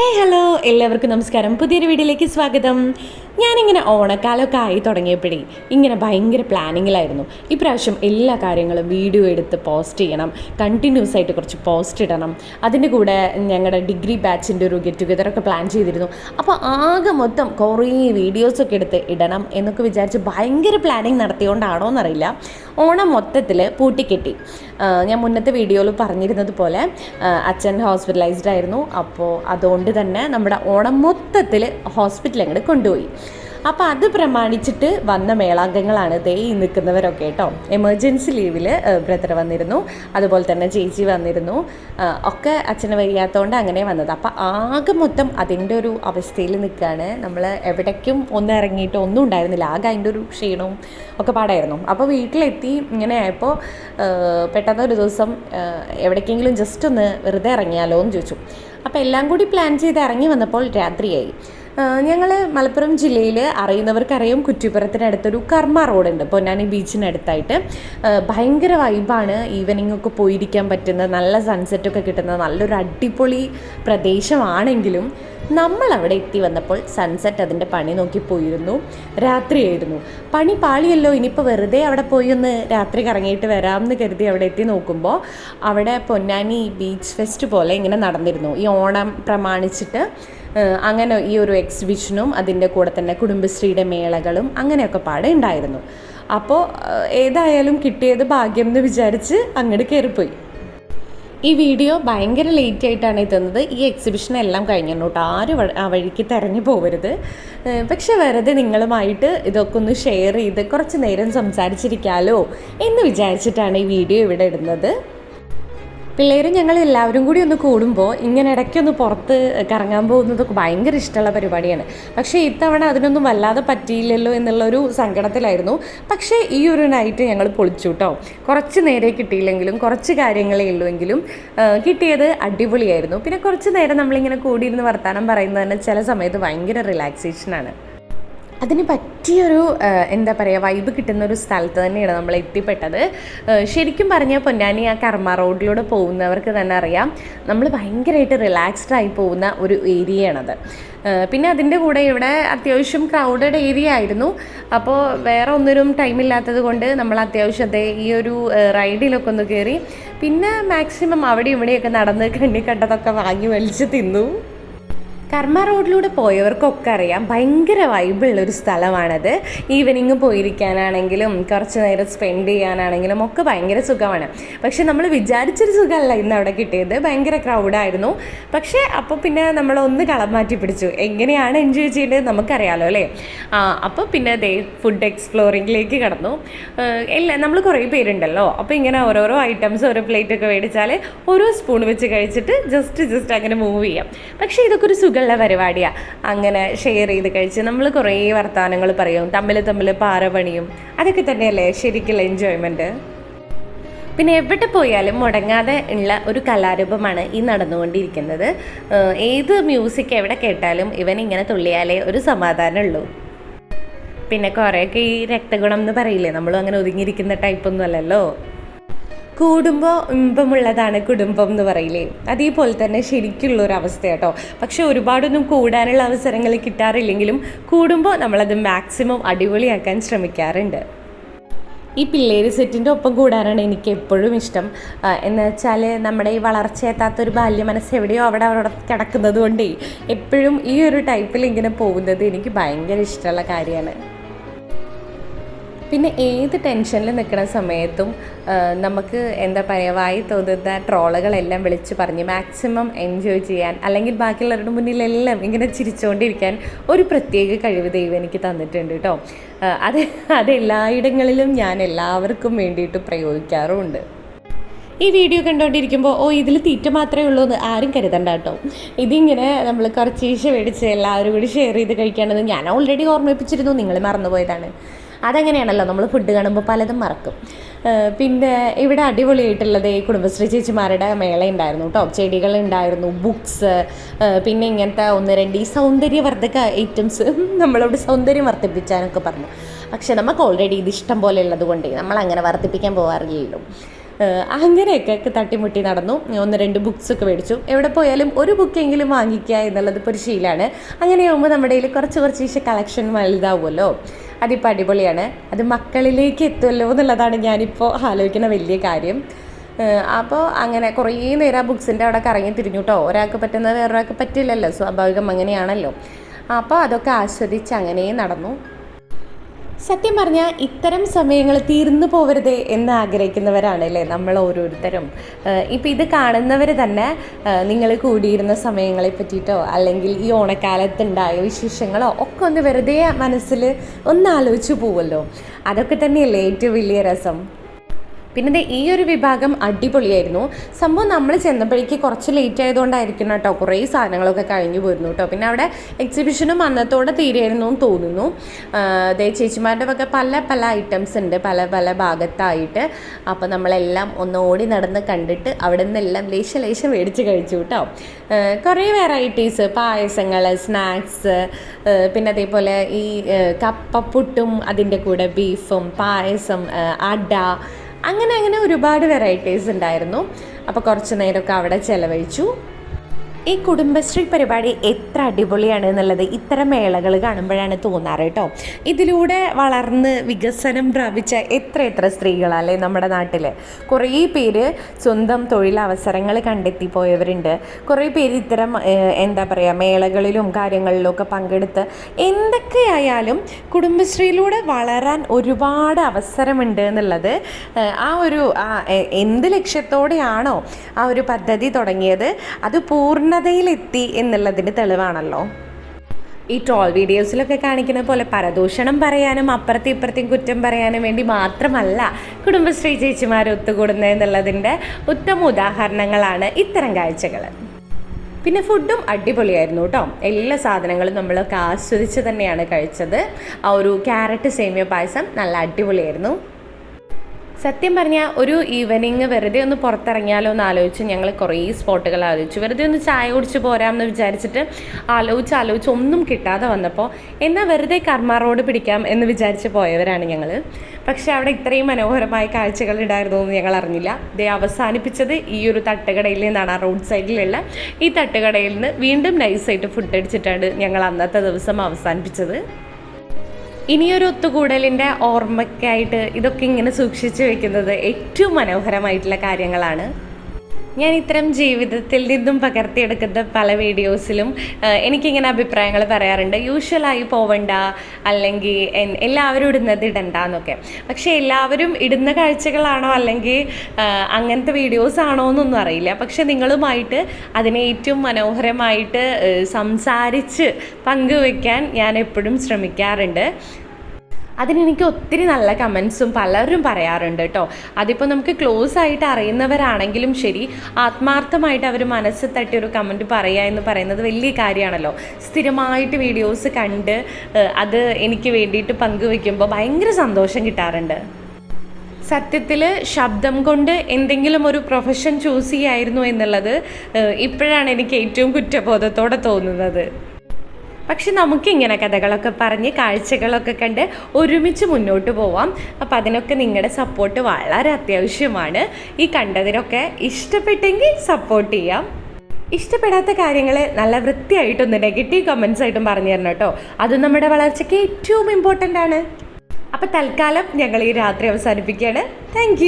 ഹേ hello എല്ലാവർക്കും നമസ്കാരം. പുതിയൊരു വീഡിയോയിലേക്ക് സ്വാഗതം. ഞാനിങ്ങനെ ഓണക്കാലമൊക്കെ ആയി തുടങ്ങിയപ്പോഴേ ഇങ്ങനെ ഭയങ്കര പ്ലാനിങ്ങിലായിരുന്നു. ഇപ്രാവശ്യം എല്ലാ കാര്യങ്ങളും വീഡിയോ എടുത്ത് പോസ്റ്റ് ചെയ്യണം. കണ്ടിന്യൂസ് ആയിട്ട് കുറച്ച് പോസ്റ്റ് ഇടണം. അതിന്റെ കൂടെ ഞങ്ങളുടെ ഡിഗ്രി ബാച്ചിന്റെ ഒരു ഗെറ്റ് ടുഗെദറൊക്കെ പ്ലാൻ ചെയ്തിരുന്നു. അപ്പോൾ ആകെ മൊത്തം കുറേ വീഡിയോസൊക്കെ എടുത്ത് ഇടണം എന്നൊക്കെ വിചാരിച്ച് ഭയങ്കര പ്ലാനിങ് നടത്തിയോണ്ടാണോ എന്നറിയില്ല ഓണം മൊത്തത്തിൽ പൂട്ടിക്കെട്ടി. ഞാൻ മുന്നത്തെ വീഡിയോയിൽ പറഞ്ഞിരുന്നത് പോലെ അച്ഛൻ ഹോസ്പിറ്റലൈസ്ഡ് ആയിരുന്നു. അപ്പോൾ അതുകൊണ്ട് തന്നെ നമ്മുടെ ഓണം മൊത്തത്തിൽ ഹോസ്പിറ്റൽ അങ്ങോട്ട് കൊണ്ടുപോയി. അപ്പോൾ അത് പ്രമാണിച്ചിട്ട് വന്ന മേളാംഗങ്ങളാണ് ദേ ഈ നിൽക്കുന്നവരൊക്കെ കേട്ടോ. എമർജൻസി ലീവിൽ ബ്രദർ വന്നിരുന്നു. അതുപോലെ തന്നെ ചേച്ചി വന്നിരുന്നു. ഒക്കെ അച്ഛന് വയ്യാത്തതുകൊണ്ട് അങ്ങനെ വന്നത്. അപ്പോൾ ആകെ മൊത്തം അതിന്റെ ഒരു അവസ്ഥയിൽ നിൽക്കുകയാണ്. നമ്മൾ എവിടേക്കും ഒന്നും ഇറങ്ങിയിട്ട് ഒന്നും ഉണ്ടായിരുന്നില്ല. ആകെ അതിന്റെ ഒരു ക്ഷീണവും ഒക്കെ പാടായിരുന്നു. അപ്പോൾ വീട്ടിലെത്തി ഇങ്ങനെ ആയപ്പോൾ പെട്ടെന്ന് ഒരു ദിവസം എവിടേക്കെങ്കിലും ജസ്റ്റ് ഒന്ന് വെറുതെ ഇറങ്ങിയാലോ എന്ന് ചോദിച്ചു. അപ്പോൾ എല്ലാം കൂടി പ്ലാൻ ചെയ്ത് ഇറങ്ങി വന്നപ്പോൾ രാത്രിയായി. ഞങ്ങൾ മലപ്പുറം ജില്ലയിൽ അറിയുന്നവർക്കറിയാം കുറ്റിപ്പുറത്തിനടുത്തൊരു കർമ്മ റോഡുണ്ട്. പൊന്നാനി ബീച്ചിനടുത്തായിട്ട് ഭയങ്കര വൈബാണ് ഈവനിങ് ഒക്കെ പോയിരിക്കാൻ പറ്റുന്ന നല്ല സൺസെറ്റൊക്കെ കിട്ടുന്ന നല്ലൊരു അടിപൊളി പ്രദേശമാണെങ്കിലും നമ്മൾ അവിടെ എത്തി വന്നപ്പോൾ സൺസെറ്റ് അതിന്റെ പണി നോക്കി പോയിരുന്നു. രാത്രിയായിരുന്നു. പണി പാളിയല്ലോ ഇനിയിപ്പോൾ വെറുതെ അവിടെ പോയി ഒന്ന് രാത്രി കറങ്ങിയിട്ട് വരാമെന്ന് കരുതി അവിടെ എത്തി നോക്കുമ്പോൾ അവിടെ പൊന്നാനി ബീച്ച് ഫെസ്റ്റ് പോലെ ഇങ്ങനെ നടന്നിരുന്നു. ഈ ഓണം പ്രമാണിച്ചിട്ട് അങ്ങനെ ഈ ഒരു എക്സിബിഷനും അതിന്റെ കൂടെ തന്നെ കുടുംബശ്രീയുടെ മേളകളും അങ്ങനെയൊക്കെ പാടെ ഉണ്ടായിരുന്നു. അപ്പോൾ ഏതായാലും കിട്ടിയത് ഭാഗ്യം എന്ന് വിചാരിച്ച് അങ്ങോട്ട് കയറിപ്പോയി ഈ വീഡിയോ ഭയങ്കര ലേറ്റ് ആയിട്ടാണ് എത്തുന്നത് ഈ എക്സിബിഷൻ എല്ലാം കഴിഞ്ഞു കേട്ടോ ആരും ആ വഴിക്ക് തിരഞ്ഞു പോകരുത് പക്ഷെ വെറുതെ നിങ്ങളുമായിട്ട് ഇതൊക്കെ ഒന്ന് ഷെയർ ചെയ്ത് കുറച്ച് നേരം സംസാരിച്ചിരിക്കാമല്ലോ എന്ന് വിചാരിച്ചിട്ടാണ് ഈ വീഡിയോ ഇവിടെ ഇടുന്നത്. പിള്ളേരും ഞങ്ങൾ എല്ലാവരും കൂടി ഒന്ന് കൂടുമ്പോൾ ഇങ്ങനെ ഇടയ്ക്കൊന്ന് പുറത്ത് കറങ്ങാൻ പോകുന്നതൊക്കെ ഭയങ്കര ഇഷ്ടമുള്ള പരിപാടിയാണ്. പക്ഷേ ഇത്തവണ അതിനൊന്നും വല്ലാതെ പറ്റിയില്ലല്ലോ എന്നുള്ളൊരു സങ്കടത്തിലായിരുന്നു. പക്ഷേ ഈ ഒരു നൈറ്റ് ഞങ്ങൾ പൊളിച്ചു കേട്ടോ കുറച്ച് നേരെ കിട്ടിയില്ലെങ്കിലും കുറച്ച് കാര്യങ്ങളേ ഉള്ളൂവെങ്കിലും കിട്ടിയത് അടിപൊളിയായിരുന്നു. പിന്നെ കുറച്ച് നേരം നമ്മളിങ്ങനെ കൂടിയിരുന്ന് വർത്തമാനം പറയുന്നത് തന്നെ ചില സമയത്ത് ഭയങ്കര റിലാക്സേഷനാണ് അതിന് പറ്റിയൊരു എന്താ പറയുക വൈബ് കിട്ടുന്ന ഒരു സ്ഥലത്ത് തന്നെയാണ് നമ്മൾ എത്തിപ്പെട്ടത്. ശരിക്കും പറഞ്ഞാൽ പൊന്നാനി ആ കർമ്മ റോഡിലൂടെ പോകുന്നവർക്ക് തന്നെ അറിയാം. നമ്മൾ ഭയങ്കരമായിട്ട് റിലാക്സ്ഡ് ആയി പോകുന്ന ഒരു ഏരിയയാണത്. പിന്നെ അതിന്റെ കൂടെ ഇവിടെ അത്യാവശ്യം ക്രൗഡഡ് ഏരിയ ആയിരുന്നു. അപ്പോൾ വേറെ ഒന്നിനും ടൈമില്ലാത്തത് കൊണ്ട് നമ്മൾ അത്യാവശ്യത്തെ ഈ ഒരു റൈഡിലൊക്കെ ഒന്ന് കയറി പിന്നെ മാക്സിമം അവിടെ ഇവിടെയൊക്കെ നടന്ന് കണ്ണി കണ്ടതൊക്കെ വാങ്ങി വലിച്ച് തിന്നു. കർമ്മ റോഡിലൂടെ പോയവർക്കൊക്കെ അറിയാം ഭയങ്കര വൈബുള്ളൊരു സ്ഥലമാണത്. ഈവനിങ് പോയിരിക്കാനാണെങ്കിലും കുറച്ച് നേരം സ്പെൻഡ് ചെയ്യാനാണെങ്കിലും ഒക്കെ ഭയങ്കര സുഖമാണ്. പക്ഷെ നമ്മൾ വിചാരിച്ചൊരു സുഖമല്ല ഇന്ന് അവിടെ കിട്ടിയത്. ഭയങ്കര ക്രൗഡായിരുന്നു പക്ഷേ അപ്പോൾ പിന്നെ നമ്മൾ ഒന്ന് കളം മാറ്റി പിടിച്ചു. എങ്ങനെയാണ് എൻജോയ് ചെയ്യേണ്ടത് നമുക്കറിയാലോ അല്ലേ? ആ അപ്പോൾ പിന്നെ ദേ ഫുഡ് എക്സ്പ്ലോറിങ്ങിലേക്ക് കടന്നു. എല്ലാ നമ്മൾ കുറേ പേരുണ്ടല്ലോ. അപ്പോൾ ഇങ്ങനെ ഓരോരോ ഐറ്റംസ് ഓരോ പ്ലേറ്റൊക്കെ മേടിച്ചാൽ ഓരോ സ്പൂൺ വെച്ച് കഴിച്ചിട്ട് ജസ്റ്റ് ജസ്റ്റ് അങ്ങനെ മൂവ് ചെയ്യാം. പക്ഷേ ഇതൊക്കെ ഒരു സുഖമുള്ള പരിപാടിയാണ് അങ്ങനെ ഷെയർ ചെയ്ത് കഴിച്ച് നമ്മൾ കുറേ വർത്തമാനങ്ങൾ പറയും. തമ്മിൽ തമ്മിൽ പാറ പണിയും. അതൊക്കെ തന്നെയല്ലേ ശരിക്കുള്ള എൻജോയ്മെന്റ് പിന്നെ എവിടെ പോയാലും മുടങ്ങാതെ ഉള്ള ഒരു കലാരൂപമാണ് ഈ നടന്നുകൊണ്ടിരിക്കുന്നത്. ഏത് മ്യൂസിക് എവിടെ കേട്ടാലും ഇവൻ ഇങ്ങനെ തുള്ളിയാലേ ഒരു സമാധാനമുള്ളൂ. പിന്നെ കുറേയൊക്കെ ഈ രക്തഗുണം എന്ന് പറയില്ലേ? നമ്മളും അങ്ങനെ ഒതുങ്ങിയിരിക്കുന്ന ടൈപ്പൊന്നും അല്ലല്ലോ? കൂടുമ്പോൾ ഇമ്പമുള്ളതാണ് കുടുംബം എന്ന് പറയില്ലേ? അതേപോലെ തന്നെ ശരിക്കുള്ള ഒരു അവസ്ഥ കേട്ടോ പക്ഷെ ഒരുപാടൊന്നും കൂടാനുള്ള അവസരങ്ങൾ കിട്ടാറില്ലെങ്കിലും കൂടുമ്പോൾ നമ്മളത് മാക്സിമം അടിപൊളിയാക്കാൻ ശ്രമിക്കാറുണ്ട്. ഈ പിള്ളേര് സെറ്റിന്റെ ഒപ്പം കൂടാനാണ് എനിക്ക് എപ്പോഴും ഇഷ്ടം. എന്ന് വെച്ചാൽ നമ്മുടെ ഈ വളർച്ചയെത്താത്തൊരു ബാല്യ മനസ്സ് എവിടെയോ അവിടെ അവിടെ കിടക്കുന്നത് കൊണ്ടേ എപ്പോഴും ഈ ഒരു ടൈപ്പിൽ ഇങ്ങനെ പോകുന്നത് എനിക്ക് ഭയങ്കര ഇഷ്ടമുള്ള കാര്യമാണ്. പിന്നെ ഏത് ടെൻഷനിൽ നിൽക്കുന്ന സമയത്തും നമുക്ക് എന്താ പറയുക വായി തോന്നുന്ന ട്രോളുകളെല്ലാം വിളിച്ച് പറഞ്ഞ് മാക്സിമം എൻജോയ് ചെയ്യാൻ അല്ലെങ്കിൽ ബാക്കിയുള്ളവരുടെ മുന്നിലെല്ലാം ഇങ്ങനെ ചിരിച്ചുകൊണ്ടിരിക്കാൻ ഒരു പ്രത്യേക കഴിവ് ദൈവം എനിക്ക് തന്നിട്ടുണ്ട് കേട്ടോ അത് അതെല്ലായിടങ്ങളിലും ഞാൻ എല്ലാവർക്കും വേണ്ടിയിട്ട് പ്രയോഗിക്കാറുമുണ്ട്. ഈ വീഡിയോ കണ്ടുകൊണ്ടിരിക്കുമ്പോൾ ഓ ഇതിൽ തീറ്റ മാത്രമേ ഉള്ളൂ എന്ന് ആരും കരുതണ്ട കേട്ടോ ഇതിങ്ങനെ നമ്മൾ കുറച്ച് ഈശ മേടിച്ച് എല്ലാവരും കൂടി ഷെയർ ചെയ്ത് കഴിക്കുകയാണെന്ന് ഞാൻ ഓൾറെഡി ഓർമ്മിപ്പിച്ചിരുന്നു. നിങ്ങൾ മറന്നുപോയതാണ്. അതങ്ങനെയാണല്ലോ നമ്മൾ ഫുഡ് കാണുമ്പോൾ പലതും മറക്കും. പിന്നെ ഇവിടെ അടിപൊളിയായിട്ടുള്ളത് ഈ കുടുംബശ്രീ ചേച്ചിമാരുടെ മേള ഉണ്ടായിരുന്നു കേട്ടോ. ചെടികൾ ഉണ്ടായിരുന്നു ബുക്സ് പിന്നെ ഇങ്ങനത്തെ ഒന്ന് രണ്ട് ഈ സൗന്ദര്യവർദ്ധക ഐറ്റംസ് നമ്മളോട് സൗന്ദര്യം വർദ്ധിപ്പിച്ചാനൊക്കെ പറഞ്ഞു. പക്ഷെ നമുക്ക് ഓൾറെഡി ഇത് ഇഷ്ടം പോലെ ഉള്ളത് കൊണ്ട് നമ്മൾ അങ്ങനെ വർദ്ധിപ്പിക്കാൻ പോകാറില്ലല്ലോ അങ്ങനെയൊക്കെ തട്ടിമുട്ടി നടന്നു. ഒന്ന് രണ്ട് ബുക്സൊക്കെ മേടിച്ചു. എവിടെ പോയാലും ഒരു ബുക്കെങ്കിലും വാങ്ങിക്കുക എന്നുള്ളത് ഇപ്പോൾ ഒരു ശീലമാണ് അങ്ങനെയാകുമ്പോൾ നമ്മുടെ കയ്യിൽ കുറച്ച് കുറച്ച് കളക്ഷൻ വലുതാവുമല്ലോ. അതിപ്പോൾ അടിപൊളിയാണ്. അത് മക്കളിലേക്ക് എത്തുമല്ലോ എന്നുള്ളതാണ് ഞാനിപ്പോൾ ആലോചിക്കുന്ന വലിയ കാര്യം. അപ്പോൾ അങ്ങനെ കുറേ നേരം ആ ബുക്സിന്റെ അവിടെ കറങ്ങി തിരിഞ്ഞു കേട്ടോ ഒരാൾക്ക് പറ്റുന്നത് വേറൊരാൾക്ക് പറ്റില്ലല്ലോ. സ്വാഭാവികം അങ്ങനെയാണല്ലോ. അപ്പോൾ അതൊക്കെ ആസ്വദിച്ച് അങ്ങനെ നടന്നു. സത്യം പറഞ്ഞാൽ ഇത്തരം സമയങ്ങൾ തീർന്നു പോവരുതേ എന്ന് ആഗ്രഹിക്കുന്നവരാണ് അല്ലേ? നമ്മൾ ഓരോരുത്തരും. ഇപ്പം ഇത് കാണുന്നവർ തന്നെ നിങ്ങൾ കൂടിയിരുന്ന സമയങ്ങളെ പറ്റിയിട്ടോ അല്ലെങ്കിൽ ഈ ഓണക്കാലത്തുണ്ടായ വിശേഷങ്ങളോ ഒക്കെ ഒന്ന് വെറുതെ മനസ്സിൽ ഒന്ന് ആലോചിച്ച് പോവുമല്ലോ അതൊക്കെ തന്നെയല്ലേ ഏറ്റവും വലിയ രസം. പിന്നെ ഈ ഒരു വിഭാഗം അടിപൊളിയായിരുന്നു. സംഭവം നമ്മൾ ചെന്നപ്പോഴേക്ക് കുറച്ച് ലേറ്റ് ആയതുകൊണ്ടായിരിക്കണം കേട്ടോ. കുറേ സാധനങ്ങളൊക്കെ കഴിഞ്ഞു പോയിരുന്നു കേട്ടോ. പിന്നെ അവിടെ എക്സിബിഷനും അന്നത്തോടെ തീരെയായിരുന്നു എന്ന് തോന്നുന്നു. അതേ ചേച്ചിമാരുടെ ഒക്കെ പല പല ഐറ്റംസ് ഉണ്ട്. പല പല ഭാഗത്തായിട്ട്. അപ്പോൾ നമ്മളെല്ലാം ഒന്ന് ഓടി നടന്ന് കണ്ടിട്ട് അവിടെ നിന്നെല്ലാം ലേശ ലേശം മേടിച്ച് കഴിച്ചു കേട്ടോ. കുറേ വെറൈറ്റീസ് പായസങ്ങൾ സ്നാക്സ് പിന്നെ അതേപോലെ ഈ കപ്പപ്പുട്ടും അതിന്റെ കൂടെ ബീഫും പായസം അട അങ്ങനെ അങ്ങനെ ഒരുപാട് വെറൈറ്റീസ് ഉണ്ടായിരുന്നു. അപ്പോൾ കുറച്ച് നേരമൊക്കെ അവിടെ ചിലവഴിച്ചു. ഈ കുടുംബശ്രീ പരിപാടി എത്ര അടിപൊളിയാണ് എന്നുള്ളത് ഇത്തരം മേളകൾ കാണുമ്പോഴാണ് തോന്നാറ് കേട്ടോ. ഇതിലൂടെ വളർന്ന് വികസനം പ്രാപിച്ച എത്ര എത്ര സ്ത്രീകളല്ലേ നമ്മുടെ നാട്ടിൽ കുറേ പേര് സ്വന്തം തൊഴിലവസരങ്ങൾ കണ്ടെത്തി പോയവരുണ്ട് കുറേ പേര് ഇത്തരം എന്താ പറയുക മേളകളിലും കാര്യങ്ങളിലും ഒക്കെ പങ്കെടുത്ത് എന്തൊക്കെയായാലും കുടുംബശ്രീയിലൂടെ വളരാൻ ഒരുപാട് അവസരമുണ്ട് എന്നുള്ളത് ആ ഒരു എന്ത് ലക്ഷ്യത്തോടെയാണോ ആ ഒരു പദ്ധതി തുടങ്ങിയത്. അത് പൂർണ പൂർണതയിലെത്തി എന്നുള്ളതിന് തെളിവാണല്ലോ. ഈ ട്രോൾ വീഡിയോസിലൊക്കെ കാണിക്കുന്ന പോലെ പരദൂഷണം പറയാനും അപ്പുറത്തെ ഇപ്പുറത്തെയും കുറ്റം പറയാനും വേണ്ടി മാത്രമല്ല കുടുംബശ്രീ ചേച്ചിമാർ ഒത്തുകൂടുന്നത് എന്നുള്ളതിന്റെ ഉത്തമ ഉദാഹരണങ്ങളാണ് ഇത്തരം കാഴ്ചകൾ പിന്നെ ഫുഡും അടിപൊളിയായിരുന്നു കേട്ടോ എല്ലാ സാധനങ്ങളും നമ്മളൊക്കെ ആസ്വദിച്ച് തന്നെയാണ് കഴിച്ചത്. ആ ഒരു ക്യാരറ്റ് സേമിയ പായസം നല്ല അടിപൊളിയായിരുന്നു. സത്യം പറഞ്ഞാൽ ഒരു ഈവനിങ് വെറുതെ ഒന്ന് പുറത്തിറങ്ങിയാലോ എന്ന് ആലോചിച്ച് ഞങ്ങൾ കുറേ സ്പോട്ടുകൾ ആലോചിച്ചു. വെറുതെ ഒന്ന് ചായ കുടിച്ച് പോരാമെന്ന് വിചാരിച്ചിട്ട് ആലോചിച്ച് ആലോചിച്ച് ഒന്നും കിട്ടാതെ വന്നപ്പോൾ എന്നാൽ വെറുതെ കർമ്മ റോഡ് പിടിക്കാം എന്ന് വിചാരിച്ച് പോയവരാണ് ഞങ്ങൾ പക്ഷേ അവിടെ ഇത്രയും മനോഹരമായ കാഴ്ചകൾ ഉണ്ടായിരുന്നു എന്ന് ഞങ്ങൾ അറിഞ്ഞില്ല. ഇതേ അവസാനിപ്പിച്ചത് ഈ ഒരു തട്ടുകടയിൽ നിന്നാണ് ആ റോഡ് സൈഡിലുള്ള ഈ തട്ടുകടയിൽ നിന്ന് വീണ്ടും നൈസായിട്ട് ഫുഡ് അടിച്ചിട്ടാണ് ഞങ്ങൾ അന്നത്തെ ദിവസം അവസാനിപ്പിച്ചത്. ഇനിയൊരു ഒത്തുകൂടലിന്റെ ഓർമ്മയ്ക്കായിട്ട് ഇതൊക്കെ ഇങ്ങനെ സൂക്ഷിച്ചു വെക്കുന്നത് ഏറ്റവും മനോഹരമായിട്ടുള്ള കാര്യങ്ങളാണ്. ഞാൻ ഇത്തരം ജീവിതത്തിൽ നിന്നും പകർത്തിയെടുക്കുന്ന പല വീഡിയോസിലും എനിക്കിങ്ങനെ അഭിപ്രായങ്ങൾ പറയാറുണ്ട്. യൂഷ്വലായി പോവണ്ട അല്ലെങ്കിൽ എല്ലാവരും ഇടുന്നത് ഇടണ്ട എന്നൊക്കെ പക്ഷേ എല്ലാവരും ഇടുന്ന കാഴ്ചകളാണോ അല്ലെങ്കിൽ അങ്ങനത്തെ വീഡിയോസ് ആണോ എന്നൊന്നും അറിയില്ല. പക്ഷേ നിങ്ങളുമായിട്ട് അതിനെ ഏറ്റവും മനോഹരമായിട്ട് സംസാരിച്ച് പങ്കുവെക്കാൻ ഞാൻ എപ്പോഴും ശ്രമിക്കാറുണ്ട്. അതിനെനിക്ക് ഒത്തിരി നല്ല കമൻസും പലരും പറയാറുണ്ട് കേട്ടോ അതിപ്പോൾ നമുക്ക് ക്ലോസ് ആയിട്ട് അറിയുന്നവരാണെങ്കിലും ശരി ആത്മാർത്ഥമായിട്ട് അവർ മനസ്സ് ഒരു കമന്റ് പറയുക എന്ന് പറയുന്നത് വലിയ കാര്യമാണല്ലോ. സ്ഥിരമായിട്ട് വീഡിയോസ് കണ്ട് അത് എനിക്ക് വേണ്ടിയിട്ട് പങ്കുവെക്കുമ്പോൾ ഭയങ്കര സന്തോഷം കിട്ടാറുണ്ട്. സത്യത്തിൽ ശബ്ദം കൊണ്ട് എന്തെങ്കിലും ഒരു പ്രൊഫഷൻ ചൂസ് ചെയ്യായിരുന്നു എന്നുള്ളത് ഇപ്പോഴാണ് എനിക്ക് ഏറ്റവും കുറ്റബോധത്തോടെ തോന്നുന്നത്. പക്ഷെ നമുക്കിങ്ങനെ കഥകളൊക്കെ പറഞ്ഞ് കാഴ്ചകളൊക്കെ കണ്ട് ഒരുമിച്ച് മുന്നോട്ട് പോവാം. അപ്പം അതിനൊക്കെ നിങ്ങളുടെ സപ്പോർട്ട് വളരെ അത്യാവശ്യമാണ്. ഈ കണ്ടതിനൊക്കെ ഇഷ്ടപ്പെട്ടെങ്കിൽ സപ്പോർട്ട് ചെയ്യാം. ഇഷ്ടപ്പെടാത്ത കാര്യങ്ങൾ നല്ല വൃത്തിയായിട്ടൊന്ന് നെഗറ്റീവ് കമൻസ് ആയിട്ടും പറഞ്ഞു തരണം കേട്ടോ. അത് നമ്മുടെ വളർച്ചയ്ക്ക് ഏറ്റവും ഇമ്പോർട്ടന്റ് ആണ്. അപ്പം തൽക്കാലം ഞങ്ങൾ ഈ രാത്രി അവസാനിപ്പിക്കുകയാണ്. താങ്ക്